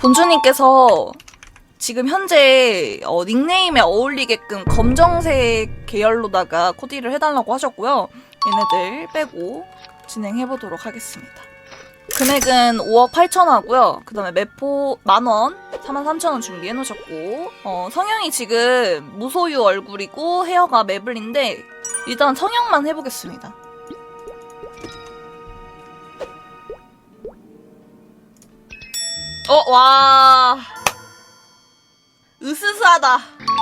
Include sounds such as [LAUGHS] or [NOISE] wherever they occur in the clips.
본주님께서 지금 현재 어, 닉네임에 어울리게끔 검정색 계열로다가 코디를 해달라고 하셨고요. 얘네들 빼고 진행해 보도록 하겠습니다. 금액은 5억 8천 하고요. 그 다음에 매포 만원, 4만 3천 원 준비해 놓으셨고 어, 성형이 지금 무소유 얼굴이고 헤어가 매블인데 일단 성형만 해보겠습니다. 어, 와. 으스스하다.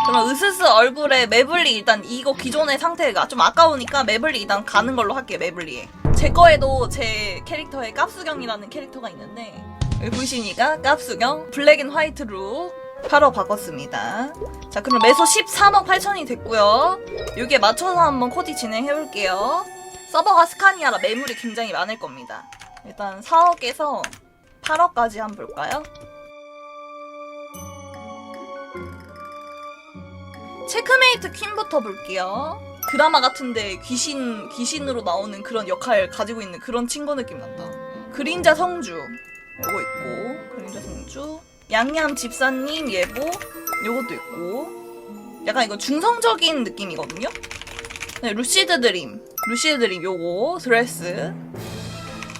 그럼 으스스 얼굴에 매블리 일단 이거 기존의 상태가 좀 아까우니까 매블리 일단 가는 걸로 할게요, 매블리에. 제 거에도 제 캐릭터에 깝수경이라는 캐릭터가 있는데 여기 보이시니까 깝수경 블랙 앤 화이트로 바로 바꿨습니다. 자, 그럼 매소 13억 8천이 됐고요. 여기에 맞춰서 한번 코디 진행해 볼게요. 서버가 스카니아라 매물이 굉장히 많을 겁니다. 일단 4억에서 8억까지 한번 볼까요? 체크메이트 퀸부터 볼게요. 드라마 같은데 귀신 귀신으로 나오는 그런 역할 가지고 있는 그런 친구 느낌 난다. 그림자 성주 요거 있고 그림자 성주 양양 집사님 예보 요것도 있고 약간 이거 중성적인 느낌이거든요. 네, 루시드 드림 루시드 드림 요거 드레스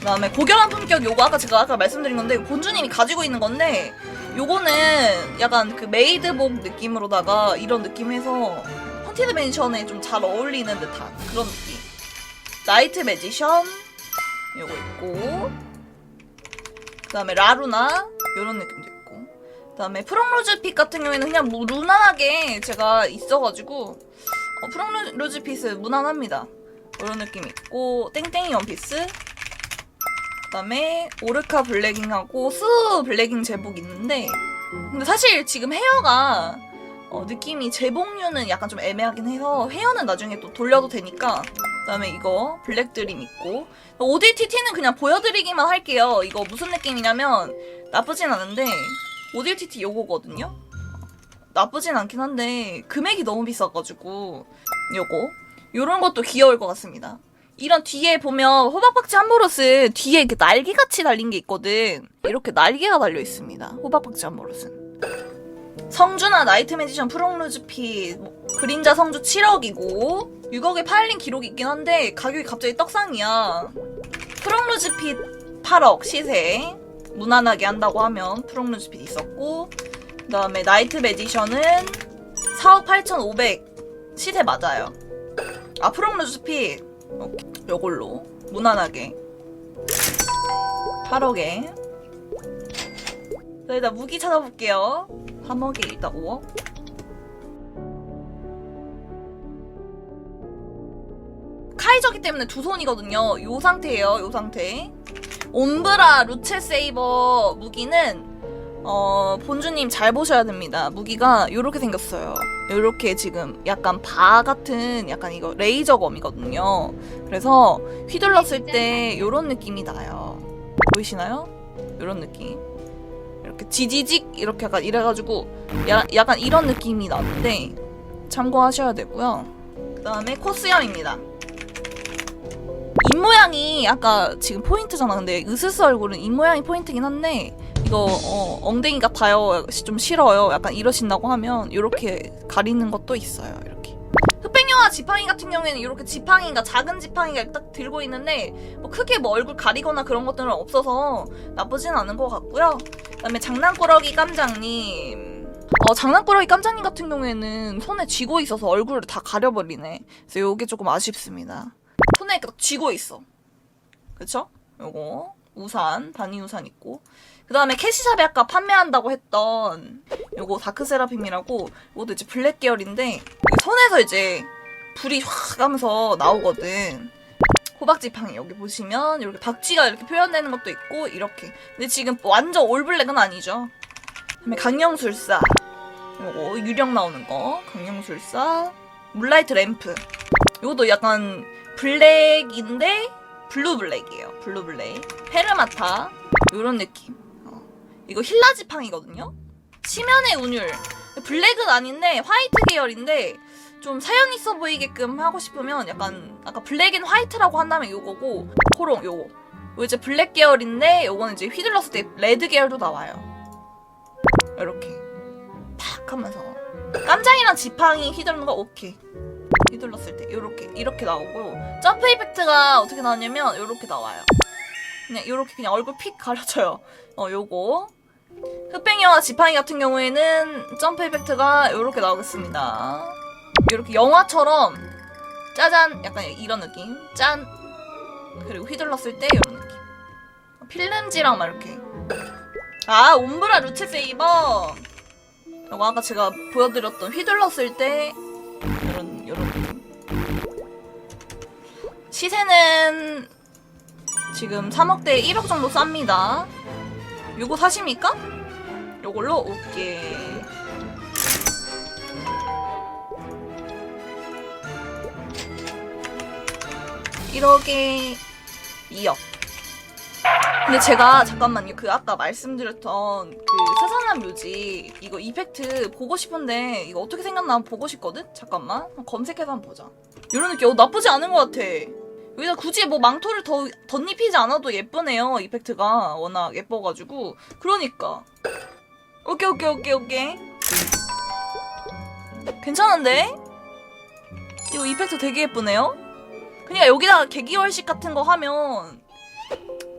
그다음에 고결한 품격 요거 아까 제가 아까 말씀드린 건데 본주님이 가지고 있는 건데 요거는 약간 그 메이드복 느낌으로다가 이런 느낌에서 헌티드 맨션에 좀 잘 어울리는 듯한 그런 느낌. 나이트 매지션 요거 있고 그다음에 라루나 요런 느낌도 있고 그다음에 프롱로즈 핏 같은 경우에는 그냥 뭐 무난하게 제가 있어가지고 어, 프롱로즈 핏은 무난합니다. 이런 느낌 있고 땡땡이 원피스 그다음에 오르카 블랙잉하고 수 블랙잉 제복 있는데 근데 사실 지금 헤어가 어, 느낌이 제복류는 약간 좀 애매하긴 해서 헤어는 나중에 또 돌려도 되니까 그다음에 이거 블랙 드림 있고 ODTT는 그냥 보여드리기만 할게요. 이거 무슨 느낌이냐면 나쁘진 않은데 ODTT 요거거든요. 나쁘진 않긴 한데 금액이 너무 비싸가지고 요거 요런 것도 귀여울 것 같습니다. 이런 뒤에 보면 호박박쥐 함버릇은 뒤에 이렇게 날개같이 달린 게 있거든. 이렇게 날개가 달려 있습니다. 호박박쥐 함버릇은. 성주나 나이트 매지션 프롱루즈피 뭐, 그림자 성주 7억이고 6억에 팔린 기록이 있긴 한데 가격이 갑자기 떡상이야. 프롱루즈핏 8억 시세 무난하게 한다고 하면 프롱루즈핏 있었고 그 다음에 나이트 매지션은 4억 8,500 시세 맞아요. 아 프롱루즈 핏 요걸로 무난하게. 8억에. 자, 일단 무기 찾아볼게요. 3억에 일단 5억. 카이저기 때문에 두 손이거든요. 요 상태예요 요 상태. 옴브라 루체 세이버 무기는 어, 본주님 잘 보셔야 됩니다. 무기가 요렇게 생겼어요. 요렇게 지금 약간 바 같은 약간 이거 레이저 검이거든요. 그래서 휘둘렀을 때 요런 느낌이 나요. 보이시나요? 요런 느낌. 이렇게 지지직 이렇게 약간 이래가지고 야, 약간 이런 느낌이 나는데 참고하셔야 되고요. 그 다음에 코스염입니다. 입 모양이 아까 지금 포인트잖아. 근데 으스스 얼굴은 입 모양이 포인트긴 한데 이거 어, 엉덩이 같아요. 좀 싫어요. 약간 이러신다고 하면 이렇게 가리는 것도 있어요. 이렇게. 흑백영화 지팡이 같은 경우에는 이렇게 지팡이가 작은 지팡이가 딱 들고 있는데 뭐 크게 뭐 얼굴 가리거나 그런 것들은 없어서 나쁘진 않은 것 같고요. 그다음에 장난꾸러기 깜장님. 어, 장난꾸러기 깜장님 같은 경우에는 손에 쥐고 있어서 얼굴을 다 가려버리네. 그래서 이게 조금 아쉽습니다. 손에 딱 쥐고 있어. 그쵸? 요거 우산, 바니 우산 있고 그 다음에 캐시샵에 아까 판매한다고 했던 요거 다크세라핌이라고 이것도 이제 블랙 계열인데 손에서 이제 불이 확 하면서 나오거든. 호박지팡이 여기 보시면 이렇게 박쥐가 이렇게 표현되는 것도 있고 이렇게 근데 지금 완전 올블랙은 아니죠. 그다음에 강령술사 요거 유령 나오는 거 강령술사 물라이트 램프 요것도 약간 블랙인데 블루 블랙이에요. 블루 블랙. 페르마타 요런 느낌. 어. 이거 힐라 지팡이거든요. 치면의 운율. 블랙은 아닌데 화이트 계열인데 좀 사연 있어 보이게끔 하고 싶으면 약간 아까 블랙 앤 화이트라고 한다면 요거고 코롱 요거. 요 이제 블랙 계열인데 요거는 이제 휘둘렀을 때 레드 계열도 나와요. 이렇게 탁 하면서 깜장이랑 지팡이 휘두르는 거 오케이 휘둘렀을 때 이렇게 이렇게 나오고 점프 이펙트가 어떻게 나왔냐면 이렇게 나와요 그냥 이렇게 그냥 얼굴 픽 가려져요 어 요거 흑백영화 지팡이 같은 경우에는 점프 이펙트가 이렇게 나오겠습니다. 이렇게 영화처럼 짜잔! 약간 이런 느낌. 짠! 그리고 휘둘렀을 때 이런 느낌. 필름지랑 막 이렇게. 아 옴브라 루체 세이버! 이거 아까 제가 보여드렸던 휘둘렀을 때 이런 이런 느낌. 시세는 지금 3억대 1억 정도 쌉니다 요거 사십니까? 요걸로 오케이 일억에 2억 근데 제가 잠깐만요. 그 아까 말씀드렸던 그 스산한 묘지 이거 이펙트 보고 싶은데 이거 어떻게 생겼나 보고 싶거든? 잠깐만. 검색해서 한번 보자. 이런 느낌 어, 나쁘지 않은 것 같아. 여기다 굳이 뭐 망토를 더 덧입히지 않아도 예쁘네요. 이펙트가 워낙 예뻐가지고. 그러니까. 오케이 오케이 오케이 오케이. 괜찮은데? 이거 이펙트 되게 예쁘네요. 그냥 여기다가 개기월식 같은 거 하면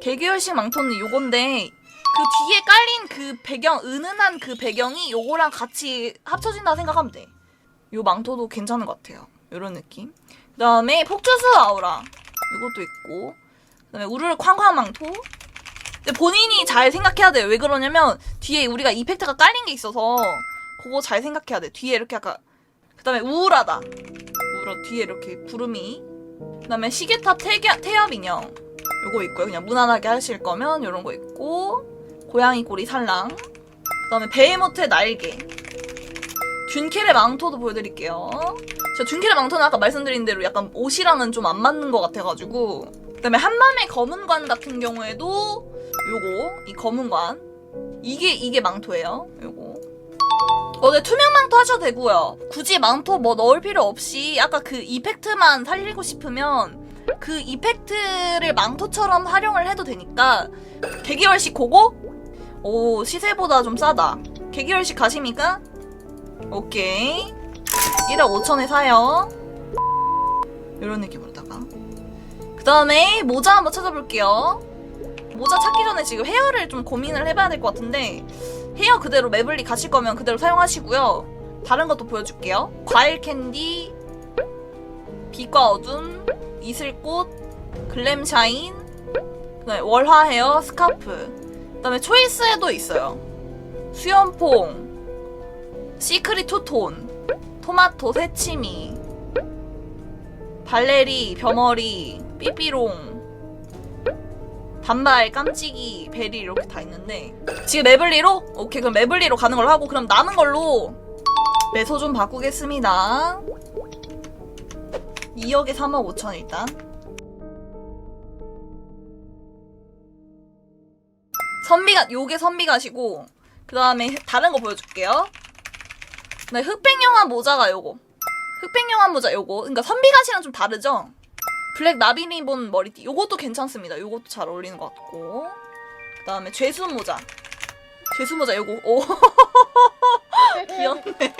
개개열식 망토는 요건데 그 뒤에 깔린 그 배경 은은한 그 배경이 요거랑 같이 합쳐진다 생각하면 돼. 요 망토도 괜찮은 것 같아요. 요런 느낌. 그 다음에 폭주수 아우라 요것도 있고 그 다음에 우르르 쾅쾅 망토 근데 본인이 잘 생각해야 돼요. 왜 그러냐면 뒤에 우리가 이펙트가 깔린 게 있어서 그거 잘 생각해야 돼. 뒤에 이렇게 약간 그 다음에 우울하다. 우울하 뒤에 이렇게 구름이 그 다음에 시계탑 태겨, 태엽 인형 요거 있고요. 그냥 무난하게 하실 거면 요런 거 있고 고양이 꼬리 살랑 그 다음에 베이모트의 날개 균켈의 망토도 보여드릴게요. 저 균켈의 망토는 아까 말씀드린 대로 약간 옷이랑은 좀 안 맞는 것 같아가지고 그 다음에 한맘의 검은관 같은 경우에도 요거 이 검은관 이게 이게 망토예요. 요거 어, 네, 투명 망토 하셔도 되고요. 굳이 망토 뭐 넣을 필요 없이 아까 그 이펙트만 살리고 싶으면 그 이펙트를 망토처럼 활용을 해도 되니까 개기월식 고고? 오 시세보다 좀 싸다 개기월식 가십니까? 오케이. 1억 5천에 사요. 이런 느낌으로다가. 그 다음에 모자 한번 찾아볼게요. 모자 찾기 전에 지금 헤어를 좀 고민을 해봐야 될 것 같은데 헤어 그대로 매블리 가실 거면 그대로 사용하시고요. 다른 것도 보여줄게요. 과일 캔디 빛과 어둠 이슬꽃, 글램샤인, 월화 헤어, 스카프, 그다음에 초이스에도 있어요. 수연퐁, 시크릿 투톤, 토마토, 새치미, 발레리, 벼머리, 삐삐롱, 단발, 깜찍이, 베리 이렇게 다 있는데 지금 매블리로? 오케이 그럼 매블리로 가는 걸로 하고 그럼 남은 걸로 매소 좀 바꾸겠습니다. 2억에 3억 5천 일단 선비가 요게 선비가시고 그 다음에 다른 거 보여줄게요 네 흑백영화 모자가 요거. 흑백영화 모자 요거. 그러니까 선비가시랑 좀 다르죠? 블랙 나비리본 머리띠. 요것도 괜찮습니다. 요것도 잘 어울리는 것 같고. 그 다음에 죄수 모자. 죄수 모자 요거. 오. [LAUGHS] 귀엽네.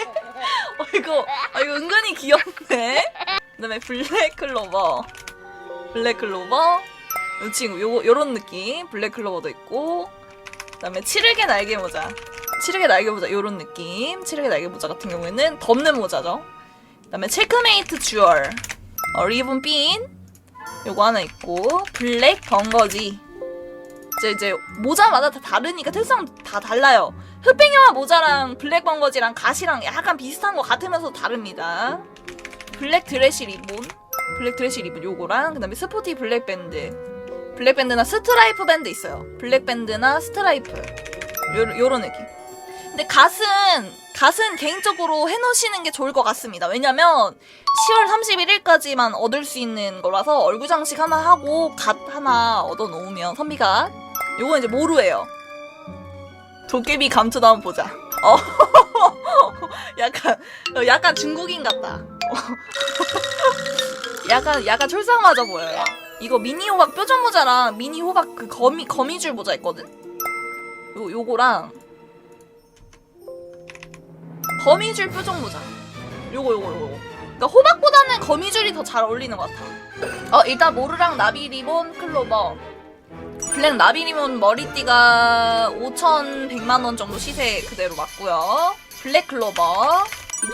어 이거 아 이거 은근히 귀엽네. 그 다음에 블랙 클로버, 블랙 클로버, 이 친구 요거 요런 느낌. 블랙 클로버도 있고, 그 다음에 칠흑의 날개 모자, 칠흑의 날개 모자 요런 느낌, 칠흑의 날개 모자 같은 경우에는 덮는 모자죠. 그 다음에 체크메이트 주얼, 어, 리본 핀 요거 하나 있고, 블랙 번거지. 이제 이제 모자마다 다 다르니까 특성 다 달라요. 흑백영화 모자랑 블랙 번거지랑 가시랑 약간 비슷한 거 같으면서 다릅니다. 블랙 드레시 리본 블랙 드레시 리본 요거랑 그 다음에 스포티 블랙 밴드 블랙 밴드나 스트라이프 밴드 있어요 블랙 밴드나 스트라이프 요, 요런 느낌 근데 갓은 갓은 개인적으로 해놓으시는 게 좋을 것 같습니다 왜냐면 10월 31일까지만 얻을 수 있는 거라서 얼굴 장식 하나 하고 갓 하나 얻어 놓으면 선비가 요건 이제 모루예요 도깨비 감투도 한번 보자 어 [LAUGHS] 약간 어, 약간 중국인 같다 [LAUGHS] 약간 약간 철상 맞아 보여요. 이거 미니 호박 뾰족 모자랑 미니 호박 그 거미 거미줄 모자 있거든. 요 요거랑 거미줄 뾰족 모자. 요거 요거 요거. 그러니까 호박보다는 거미줄이 더 잘 어울리는 것 같아. 어 일단 모르랑 나비 리본 클로버. 블랙 나비 리본 머리띠가 5,100만 원 정도 시세 그대로 맞고요. 블랙 클로버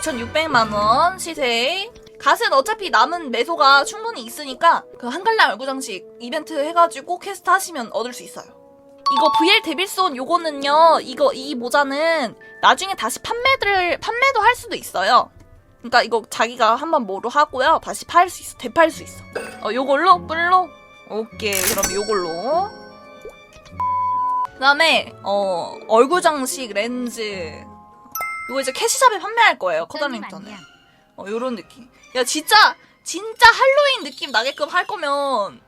6,600만 원 시세. 갓은 어차피 남은 매소가 충분히 있으니까 그 한갈래 얼굴 장식 이벤트 해가지고 퀘스트 하시면 얻을 수 있어요. 이거 VL 데빌손 요거는요. 이거 이 모자는 나중에 다시 판매를 판매도 할 수도 있어요. 그러니까 이거 자기가 한번 뭐로 하고요. 다시 팔 수 있어. 되팔 수 있어. 어 요걸로 뿔로 오케이. 그럼 요걸로. 그다음에 어 얼굴 장식 렌즈 이거 이제 캐시샵에 판매할 거예요. 커다링턴에. 어 요런 느낌. 야 진짜 진짜 할로윈 느낌 나게끔 할 거면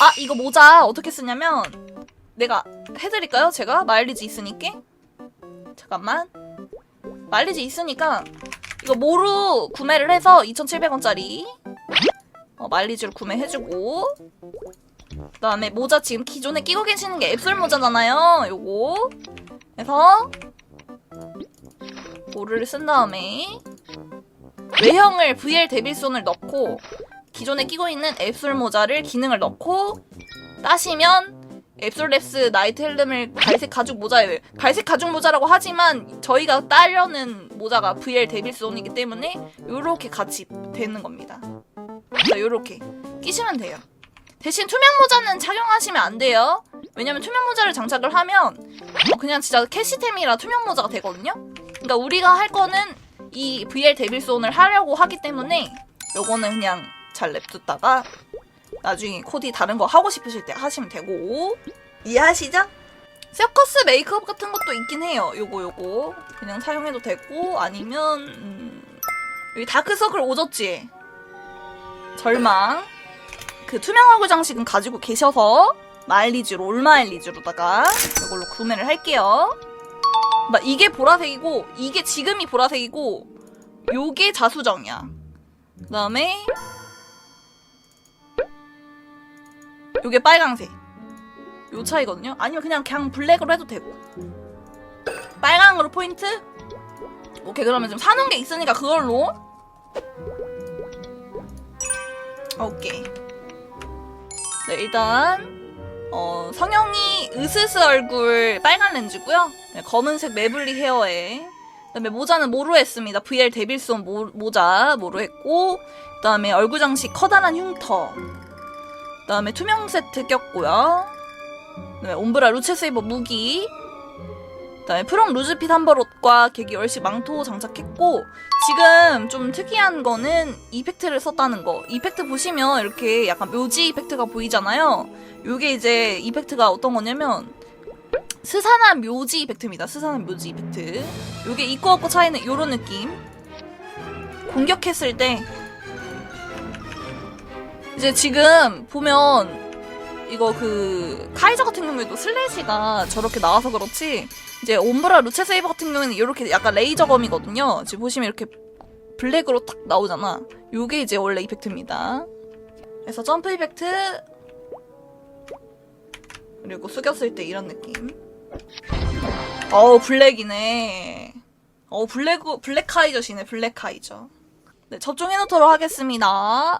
아 이거 모자 어떻게 쓰냐면 내가 해드릴까요? 제가? 마일리지 있으니까? 잠깐만. 마일리지 있으니까 이거 모루 구매를 해서 2,700원짜리. 어, 마일리지를 구매해주고. 그 다음에 모자 지금 기존에 끼고 계시는 게 앱솔 모자잖아요 요거. 그래서 모루를 쓴 다음에 외형을 VL 데빌손을 넣고 기존에 끼고 있는 앱솔 모자를 기능을 넣고 따시면 앱솔랩스 나이트 헬름을 갈색 가죽 모자예요. 갈색 가죽 모자라고 하지만 저희가 따려는 모자가 VL 데빌손이기 때문에 요렇게 같이 되는 겁니다. 그래서 요렇게 끼시면 돼요. 대신 투명 모자는 착용하시면 안 돼요. 왜냐면 투명 모자를 장착을 하면 어, 그냥 진짜 캐시템이라 투명 모자가 되거든요. 그러니까 우리가 할 거는 이 VL 데빌손을 하려고 하기 때문에 요거는 그냥 잘 냅두다가 나중에 코디 다른 거 하고 싶으실 때 하시면 되고 이해하시죠? 서커스 메이크업 같은 것도 있긴 해요. 요거 요거 그냥 사용해도 되고 아니면 음, 여기 다크서클 오졌지? 절망 그 투명 얼굴 장식은 가지고 계셔서 마일리지로 올 마일리지로다가 이걸로 구매를 할게요. 막 이게 보라색이고 이게 지금이 보라색이고 요게 자수정이야. 그다음에 요게 빨강색. 요 차이거든요. 아니면 그냥 그냥 블랙으로 해도 되고. 빨강으로 포인트? 오케이 그러면 지금 사놓은 게 있으니까 그걸로. 오케이. 네 일단 어, 성형이 으스스 얼굴 빨간 렌즈고요. 네, 검은색 매블리 헤어에. 그다음에 모자는 모로 했습니다. VR 데빌손 모, 모자 모로 했고, 그다음에 얼굴 장식 커다란 흉터. 그다음에 투명 세트 꼈고요. 그다음에 옴브라 루체세이버 무기. 그다음에 프롬 루즈핏 한벌옷과 계기 열시 망토 장착했고 지금 좀 특이한 거는 이펙트를 썼다는 거. 이펙트 보시면 이렇게 약간 묘지 이펙트가 보이잖아요. 요게 이제 이펙트가 어떤 거냐면 스산한 묘지 이펙트입니다. 스산한 묘지 이펙트. 요게 있고 없고 차이는 요런 느낌. 공격했을 때 이제 지금 보면 이거 그 카이저 같은 경우에도 슬래시가 저렇게 나와서 그렇지 이제 옴브라 루체 세이버 같은 경우에는 이렇게 약간 레이저 검이거든요. 지금 보시면 이렇게 블랙으로 탁 나오잖아. 요게 이제 원래 이펙트입니다. 그래서 점프 이펙트 그리고 숙였을 때 이런 느낌. 어우 블랙이네. 어 블랙 블랙 카이저시네 블랙 카이저. 네 접종해 놓도록 하겠습니다.